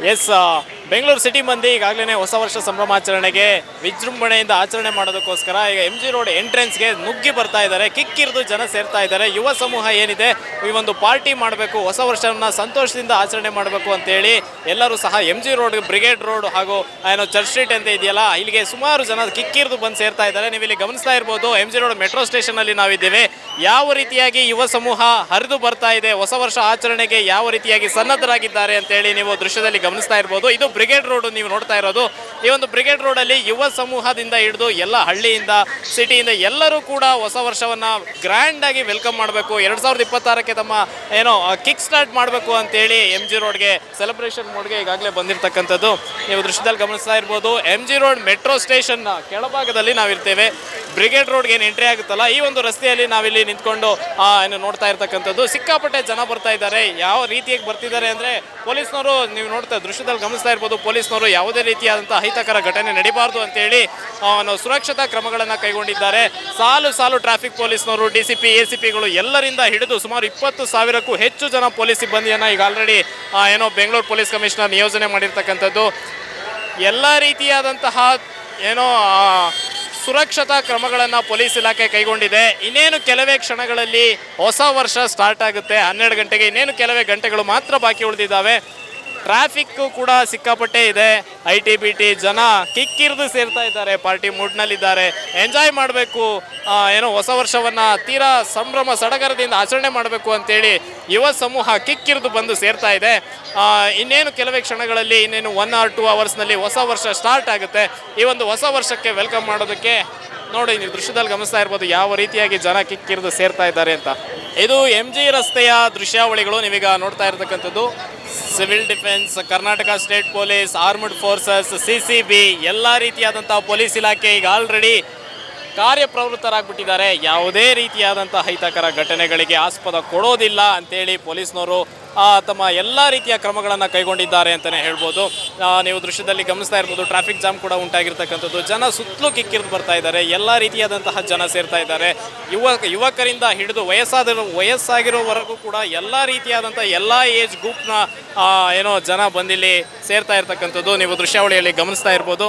Yes, sir. Bengaluru city ಮಂದಿ ಈಗಾಗಲೇ ಹೊಸ ವರ್ಷ ಸಂಭ್ರಮಾಚರಣೆಗೆ ವಿಜೃಂಭಣೆಯಿಂದ ಆಚರಣೆ ಮಾಡೋದಕ್ಕೋಸ್ಕರ ಈಗ ಎಂ ಜಿ ರೋಡ್ ಎಂಟ್ರೆನ್ಸ್ಗೆ ನುಗ್ಗಿ ಬರ್ತಾ ಇದ್ದಾರೆ. ಕಿಕ್ಕಿರಿದು ಜನ ಸೇರ್ತಾ ಇದ್ದಾರೆ. ಯುವ ಸಮೂಹ ಏನಿದೆ? ಈ ಒಂದು ಪಾರ್ಟಿ ಮಾಡಬೇಕು, ಹೊಸ ವರ್ಷವನ್ನು ಸಂತೋಷದಿಂದ ಆಚರಣೆ ಮಾಡಬೇಕು ಅಂತೇಳಿ ಎಲ್ಲರೂ ಸಹ M G road Brigade road ಹಾಗೂ ಏನೋ ಚರ್ಚ್ ಸ್ಟ್ರೀಟ್ ಅಂತ ಇದೆಯಲ್ಲ, ಇಲ್ಲಿಗೆ ಸುಮಾರು ಜನ ಕಿಕ್ಕಿರಿದು ಬಂದು ಸೇರ್ತಾ ಇದ್ದಾರೆ. ನೀವು ಇಲ್ಲಿ ಗಮನಿಸ್ತಾ ಇರ್ಬೋದು ಎಂ ಜಿ ರೋಡ್ ಮೆಟ್ರೋ ಸ್ಟೇಷನಲ್ಲಿ ನಾವಿದ್ದೇವೆ. ಯಾವ ರೀತಿಯಾಗಿ ಯುವ ಸಮೂಹ ಹರಿದು ಬರ್ತಾ ಇದೆ? ಹೊಸ ವರ್ಷ ಆಚರಣೆಗೆ ಯಾವ ರೀತಿಯಾಗಿ ಸನ್ನದ್ಧರಾಗಿದ್ದಾರೆ ಅಂತೇಳಿ ನೀವು ದೃಶ್ಯದಲ್ಲಿ ಗಮನಿಸ್ತಾ ಇರ್ಬೋದು. ಇದು ಬ್ರಿಗೇಡ್ ರೋಡ್ ನೀವು ನೋಡ್ತಾ ಇರೋದು, ಈ ಒಂದು ಬ್ರಿಗೇಡ್ ರೋಡ್ ಅಲ್ಲಿ ಯುವ ಸಮೂಹದಿಂದ ಹಿಡಿದು ಎಲ್ಲ ಹಳ್ಳಿಯಿಂದ, ಸಿಟಿಯಿಂದ ಎಲ್ಲರೂ ಕೂಡ ಹೊಸ ವರ್ಷವನ್ನ ಗ್ರ್ಯಾಂಡ್ ಆಗಿ ವೆಲ್ಕಮ್ ಮಾಡಬೇಕು. ಎರಡ್ ಸಾವಿರದ ಇಪ್ಪತ್ತಾರಕ್ಕೆ ತಮ್ಮ ಏನೋ ಕಿಕ್ ಸ್ಟಾರ್ಟ್ ಮಾಡಬೇಕು ಅಂತೇಳಿ ಎಂ ಜಿ ರೋಡ್ಗೆ ಸೆಲೆಬ್ರೇಷನ್ ಮೋಡ್ಗೆ ಈಗಾಗಲೇ ಬಂದಿರತಕ್ಕಂಥದ್ದು. ನೀವು ದೃಶ್ಯದಲ್ಲಿ ಗಮನಿಸ್ತಾ ಇರ್ಬೋದು ಎಂ ಜಿ ರೋಡ್ ಮೆಟ್ರೋ ಸ್ಟೇಷನ್ನ ಕೆಳಭಾಗದಲ್ಲಿ ನಾವಿರ್ತೇವೆ. ಬ್ರಿಗೇಡ್ ರೋಡ್ಗೆ ಏನು ಎಂಟ್ರಿ ಆಗುತ್ತಲ್ಲ, ಈ ಒಂದು ರಸ್ತೆಯಲ್ಲಿ ನಾವಿಲ್ಲಿ ನಿಂತ್ಕೊಂಡು ಏನು ನೋಡ್ತಾ ಇರ್ತಕ್ಕಂಥದ್ದು. ಸಿಕ್ಕಾಪಟ್ಟೆ ಜನ ಬರ್ತಾ ಇದ್ದಾರೆ. ಯಾವ ರೀತಿಯಾಗಿ ಬರ್ತಿದ್ದಾರೆ ಅಂದರೆ, ಪೊಲೀಸ್ನವರು ನೀವು ನೋಡ್ತಾ, ದೃಶ್ಯದಲ್ಲಿ ಗಮನಿಸ್ತಾ ಇರ್ಬೋದು. ಪೊಲೀಸ್ನವರು ಯಾವುದೇ ರೀತಿಯಾದಂಥ ಅಹಿತಕರ ಘಟನೆ ನಡೀಬಾರ್ದು ಅಂತೇಳಿ ಅವನು ಸುರಕ್ಷತಾ ಕ್ರಮಗಳನ್ನು ಕೈಗೊಂಡಿದ್ದಾರೆ. ಸಾಲು ಸಾಲು ಟ್ರಾಫಿಕ್ ಪೊಲೀಸ್ನವರು D C P A C ಪಿಗಳು ಎಲ್ಲರಿಂದ ಹಿಡಿದು ಸುಮಾರು ಇಪ್ಪತ್ತು ಸಾವಿರಕ್ಕೂ ಹೆಚ್ಚು ಜನ ಪೊಲೀಸ್ ಸಿಬ್ಬಂದಿಯನ್ನು ಈಗ ಆಲ್ರೆಡಿ ಏನೋ ಬೆಂಗಳೂರು ಪೊಲೀಸ್ ಕಮಿಷನರ್ ನಿಯೋಜನೆ ಮಾಡಿರ್ತಕ್ಕಂಥದ್ದು. ಎಲ್ಲ ರೀತಿಯಾದಂತಹ ಏನೋ ಸುರಕ್ಷತಾ ಕ್ರಮಗಳನ್ನು ಪೊಲೀಸ್ ಇಲಾಖೆ ಕೈಗೊಂಡಿದೆ. ಇನ್ನೇನು ಕೆಲವೇ ಕ್ಷಣಗಳಲ್ಲಿ ಹೊಸ ವರ್ಷ ಸ್ಟಾರ್ಟ್ ಆಗುತ್ತೆ. ಹನ್ನೆರಡು ಗಂಟೆಗೆ ಇನ್ನೇನು ಕೆಲವೇ ಗಂಟೆಗಳು ಮಾತ್ರ ಬಾಕಿ ಉಳಿದಿದ್ದಾವೆ. ಟ್ರಾಫಿಕ್ಕು ಕೂಡ ಸಿಕ್ಕಾಪಟ್ಟೆ ಇದೆ. ಐ ಟಿ ಬಿ ಟಿ ಜನ ಕಿಕ್ಕಿರಿದು ಸೇರ್ತಾ ಇದ್ದಾರೆ. ಪಾರ್ಟಿ ಮೂಡ್ನಲ್ಲಿದ್ದಾರೆ. ಎಂಜಾಯ್ ಮಾಡಬೇಕು. ಏನೋ ಹೊಸ ವರ್ಷವನ್ನು ತೀರಾ ಸಂಭ್ರಮ, ಸಡಗರದಿಂದ ಆಚರಣೆ ಮಾಡಬೇಕು ಅಂತೇಳಿ ಯುವ ಸಮೂಹ ಕಿಕ್ಕಿರಿದು ಬಂದು ಸೇರ್ತಾ ಇದೆ. ಇನ್ನೇನು ಕೆಲವೇ ಕ್ಷಣಗಳಲ್ಲಿ, ಇನ್ನೇನು ಒನ್ ಆರ್ ಟೂ ಅವರ್ಸ್ನಲ್ಲಿ ಹೊಸ ವರ್ಷ ಸ್ಟಾರ್ಟ್ ಆಗುತ್ತೆ. ಈ ಒಂದು ಹೊಸ ವರ್ಷಕ್ಕೆ ವೆಲ್ಕಮ್ ಮಾಡೋದಕ್ಕೆ ನೋಡಿ, ನೀವು ದೃಶ್ಯದಲ್ಲಿ ಗಮನಿಸ್ತಾ ಇರ್ಬೋದು ಯಾವ ರೀತಿಯಾಗಿ ಜನ ಕಿಕ್ಕಿರಿದು ಸೇರ್ತಾ ಇದ್ದಾರೆ ಅಂತ. ಇದು ಎಂ ಜಿ ರಸ್ತೆಯ ದೃಶ್ಯಾವಳಿಗಳು ನೀವೀಗ ನೋಡ್ತಾ ಇರತಕ್ಕಂಥದ್ದು. Civil defence, Karnataka state police, armed forces, C C B, ಎಲ್ಲ ರೀತಿಯಾದಂಥ ಪೊಲೀಸ್ ಇಲಾಖೆ ಈಗ ಆಲ್ರೆಡಿ ಕಾರ್ಯಪ್ರವೃತ್ತರಾಗ್ಬಿಟ್ಟಿದ್ದಾರೆ. ಯಾವುದೇ ರೀತಿಯಾದಂಥ ಅಹಿತಕರ ಘಟನೆಗಳಿಗೆ ಆಸ್ಪದ ಕೊಡೋದಿಲ್ಲ ಅಂತೇಳಿ ಪೊಲೀಸ್ನವರು ತಮ್ಮ ಎಲ್ಲ ರೀತಿಯ ಕ್ರಮಗಳನ್ನು ಕೈಗೊಂಡಿದ್ದಾರೆ ಅಂತಲೇ ಹೇಳ್ಬೋದು. ನೀವು ದೃಶ್ಯದಲ್ಲಿ ಗಮನಿಸ್ತಾ ಇರ್ಬೋದು, ಟ್ರಾಫಿಕ್ ಜಾಮ್ ಕೂಡ ಉಂಟಾಗಿರ್ತಕ್ಕಂಥದ್ದು. ಜನ ಸುತ್ತಲೂ ಕಿಕ್ಕಿರಿದು ಬರ್ತಾ ಇದ್ದಾರೆ. ಎಲ್ಲ ರೀತಿಯಾದಂತಹ ಜನ ಸೇರ್ತಾ ಇದ್ದಾರೆ. ಯುವಕ ಯುವಕರಿಂದ ಹಿಡಿದು ವಯಸ್ಸಾದ ವಯಸ್ಸಾಗಿರೋವರೆಗೂ ಕೂಡ ಎಲ್ಲ ರೀತಿಯಾದಂಥ ಎಲ್ಲ ಏಜ್ ಗ್ರೂಪ್ನ ಏನೋ ಜನ ಬಂದಿಲ್ಲಿ ಸೇರ್ತಾ ಇರ್ತಕ್ಕಂಥದ್ದು ನೀವು ದೃಶ್ಯಾವಳಿಯಲ್ಲಿ ಗಮನಿಸ್ತಾ ಇರ್ಬೋದು.